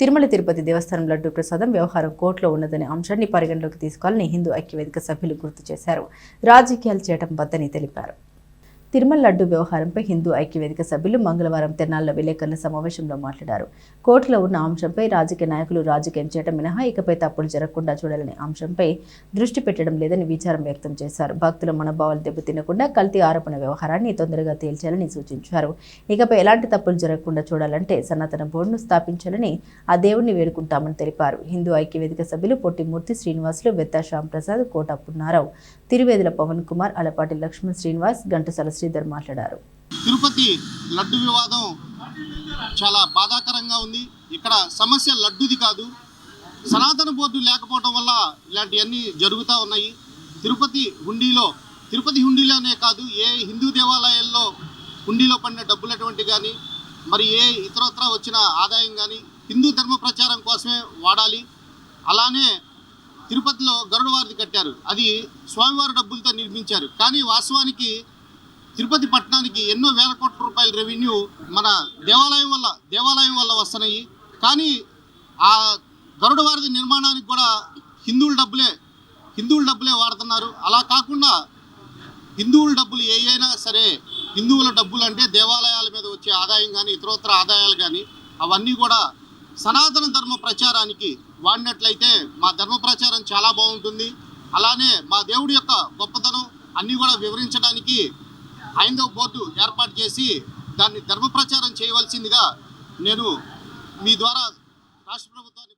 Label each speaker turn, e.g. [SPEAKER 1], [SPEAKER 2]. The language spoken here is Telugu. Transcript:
[SPEAKER 1] తిరుమల తిరుపతి దేవస్థానం లడ్డు ప్రసాదం వ్యవహారం కోర్టులో ఉన్నదనే అంశాన్ని పరిగణలోకి తీసుకోవాలని హిందూ ఐక్యవేదిక సభ్యులు గుర్తు చేశారు. రాజకీయాలు చేయడం వద్దని తెలిపారు. తిరుమల లడ్డు వ్యవహారంపై హిందూ ఐక్యవేదిక సభ్యులు మంగళవారం తెనాల్లో విలేకరుల సమావేశంలో మాట్లాడారు. కోర్టులో ఉన్న అంశంపై రాజకీయ నాయకులు రాజకీయం చేయడం మినహా ఇకపై తప్పులు జరగకుండా చూడాలనే అంశంపై దృష్టి పెట్టడం లేదని విచారం వ్యక్తం చేశారు. భక్తుల మనోభావాలు దెబ్బతినకుండా కల్తీ ఆరోపణ వ్యవహారాన్ని తొందరగా తేల్చాలని సూచించారు. ఇకపై ఎలాంటి తప్పులు జరగకుండా చూడాలంటే సనాతన బోర్డును స్థాపించాలని ఆ దేవుణ్ణి వేడుకుంటామని తెలిపారు. హిందూ ఐక్యవేదిక సభ్యులు పొట్టిమూర్తి శ్రీనివాసులు వెత్తా శ్యాంప్రసాద్ కోట పున్నారావు తిరువేదుల పవన్ కుమార్ అలపాటి లక్ష్మణ్ శ్రీనివాస్ ఘంటసాల శ్రీధర్ మాట్లాడారు.
[SPEAKER 2] తిరుపతి లడ్డు వివాదం చాలా బాధాకరంగా ఉంది. ఇక్కడ సమస్య లడ్డుది కాదు. సనాతన బోర్డు లేకపోవడం వల్ల ఇలాంటివన్నీ జరుగుతూ ఉన్నాయి. తిరుపతి హుండీలో తిరుపతి హుండీలోనే కాదు ఏ హిందూ దేవాలయాల్లో హుండీలో పడిన డబ్బులటువంటి కానీ మరి ఏ ఇతరత్ర వచ్చిన ఆదాయం కానీ హిందూ ధర్మ ప్రచారం కోసమే వాడాలి. అలానే తిరుపతిలో గరుడవారిది కట్టారు. అది స్వామివారి డబ్బులతో నిర్మించారు. కానీ వాస్తవానికి తిరుపతి పట్టణానికి ఎన్నో వేల కోట్ల రూపాయల రెవెన్యూ మన దేవాలయం వల్ల దేవాలయం వల్ల వస్తున్నాయి. కానీ ఆ గరుడ వారిది నిర్మాణానికి కూడా హిందువుల డబ్బులే హిందువుల డబ్బులే వాడుతున్నారు. అలా కాకుండా హిందువుల డబ్బులు ఏ అయినా సరే హిందువుల డబ్బులు అంటే దేవాలయాల మీద వచ్చే ఆదాయం కానీ ఇతరత్ర ఆదాయాలు కానీ అవన్నీ కూడా సనాతన ధర్మ ప్రచారానికి వాడినట్లయితే మా ధర్మ ప్రచారం చాలా బాగుంటుంది. అలానే మా దేవుడి యొక్క గొప్పతనం అన్నీ కూడా వివరించడానికి హైందవ బోర్డు ఏర్పాటు చేసి దాన్ని ధర్మ ప్రచారం చేయవలసిందిగా నేను మీ ద్వారా రాష్ట్ర ప్రభుత్వాన్ని